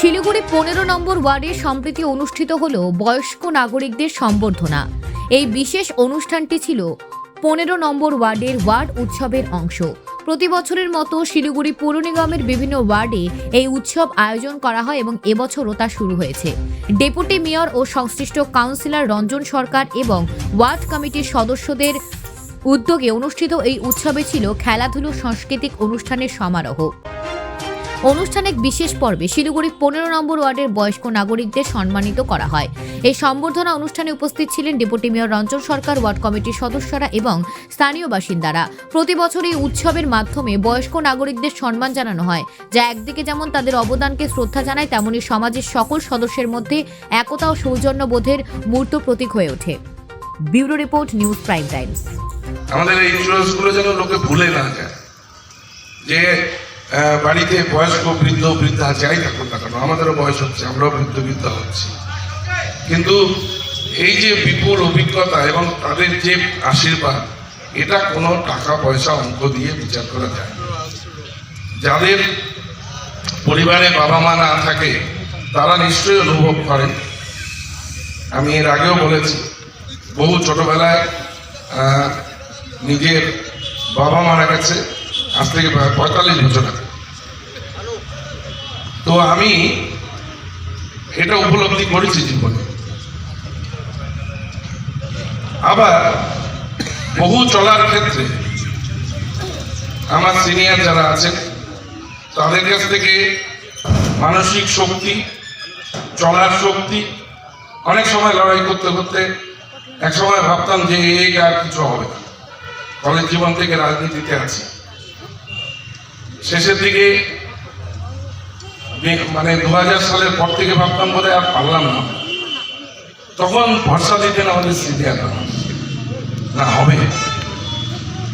শিলিগুড়ি পনেরো নম্বর ওয়ার্ডে সম্প্রতি অনুষ্ঠিত হল বয়স্ক নাগরিকদের সম্বর্ধনা। এই বিশেষ অনুষ্ঠানটি ছিল পনেরো নম্বর ওয়ার্ডের ওয়ার্ড উৎসবের অংশ। প্রতি বছরের মতো শিলিগুড়ি পৌর নিগমের বিভিন্ন ওয়ার্ডে এই উৎসব আয়োজন করা হয় এবং এবছরও তা শুরু হয়েছে। ডেপুটি মেয়র ও সংশ্লিষ্ট কাউন্সিলর রঞ্জন সরকার এবং ওয়ার্ড কমিটির সদস্যদের উদ্যোগে অনুষ্ঠিত এই উৎসবে ছিল খেলাধুলো, সাংস্কৃতিক অনুষ্ঠানের সমারোহ। অনুষ্ঠানের বিশেষ পর্বে শিলিগুড়ি পনেরো নম্বর ওয়ার্ডের বয়স্ক নাগরিকদের সম্মানিত করা হয়। এই সম্বর্ধনা অনুষ্ঠানে উপস্থিত ছিলেন deputy mayor Ranjan Sarkar, ward কমিটির সদস্যরা এবং স্থানীয় বাসিন্দারা। প্রতি বছর এই উৎসবের মাধ্যমে বয়স্ক নাগরিকদের সম্মান জানানো হয়, যা একদিকে যেমন তাদের অবদানকে শ্রদ্ধা জানায়, তেমনি সমাজের সকল সদস্যের মধ্যে একতা ও সৌজন্য বোধের মূর্ত প্রতীক হয়ে ওঠে। Bureau report, news prime times. আমাদের এই গুলো যেন লোকে ভুলে না যায়, যে বাড়িতে বয়স্ক বৃদ্ধ বৃদ্ধা যাই থাকুন না কেন, আমাদেরও বয়স হচ্ছে, আমরাও বৃদ্ধ বৃদ্ধ হচ্ছি কিন্তু এই যে বিপুল অভিজ্ঞতা এবং তাদের যে আশীর্বাদ, এটা কোনো টাকা, পয়সা, অঙ্ক দিয়ে বিচার করা যায়। যাদের পরিবারে বাবা মা না থাকে, তারা নিশ্চয়ই অনুভব করেন আমি এর আগেও বলেছি, বহু ছোটবেলায় নিজের বাবা মারা গেছে আজ থেকে পঁয়তাল্লিশ বছর আগে। তো আমি এটা উপলব্ধি করেছি জীবনে। আবার বহু চলার ক্ষেত্রে আমার সিনিয়র যারা আছেন, তাদের কাছ থেকে মানসিক শক্তি, চলার শক্তি, অনেক সময় লড়াই করতে করতে এক সময় ভাবতাম যে এই আর কিছু হবে কলেজ জীবন থেকে রাজনীতিতে আছি। শেষের দিকে মানে দু হাজার সালের পর থেকে ভাবতাম বোধহয় আর পারলাম না। তখন ভরসা দিতেন আমাদের সিনিয়র না হবে।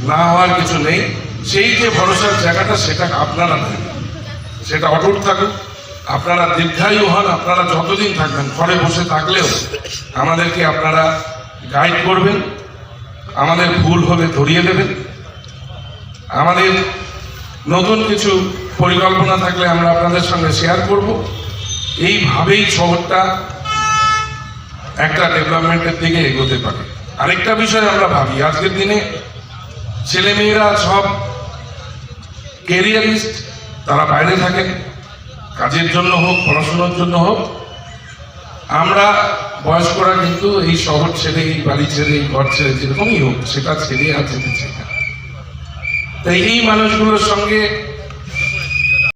না হওয়ার কিছু নেই। সেই যে ভরসার জায়গাটা, সেটা আপনারা দেন। সেটা অটুট থাকুক। আপনারা দীর্ঘায়ু হন, আপনারা যতদিন থাকবেন, ঘরে বসে থাকলেও আমাদেরকে আপনারা গাইড করবেন। আমাদের ভুল হলে ধরিয়ে দেবেন। আমাদের নতুন কিছু পরিকল্পনা থাকলে আমরা আপনাদের সঙ্গে শেয়ার করব। এইভাবেই শহরটা একটা ডেভেলপমেন্টের দিকে এগোতে পারে। আরেকটা বিষয় আমরা ভাবি, আজকের দিনে ছেলেমেয়েরা সব কেরিয়ারিস্ট তারা বাইরে থাকেন কাজের জন্য হোক, পড়াশোনার জন্য হোক। আমরা বয়স্করা কিন্তু এই শহর ছেড়ে, এই বাড়ি ছেড়ে, এই ঘর ছেড়ে যেরকমই হোক, সেটা ছেড়ে আর যেতে চাই তাই এই মানুষগুলোর সঙ্গে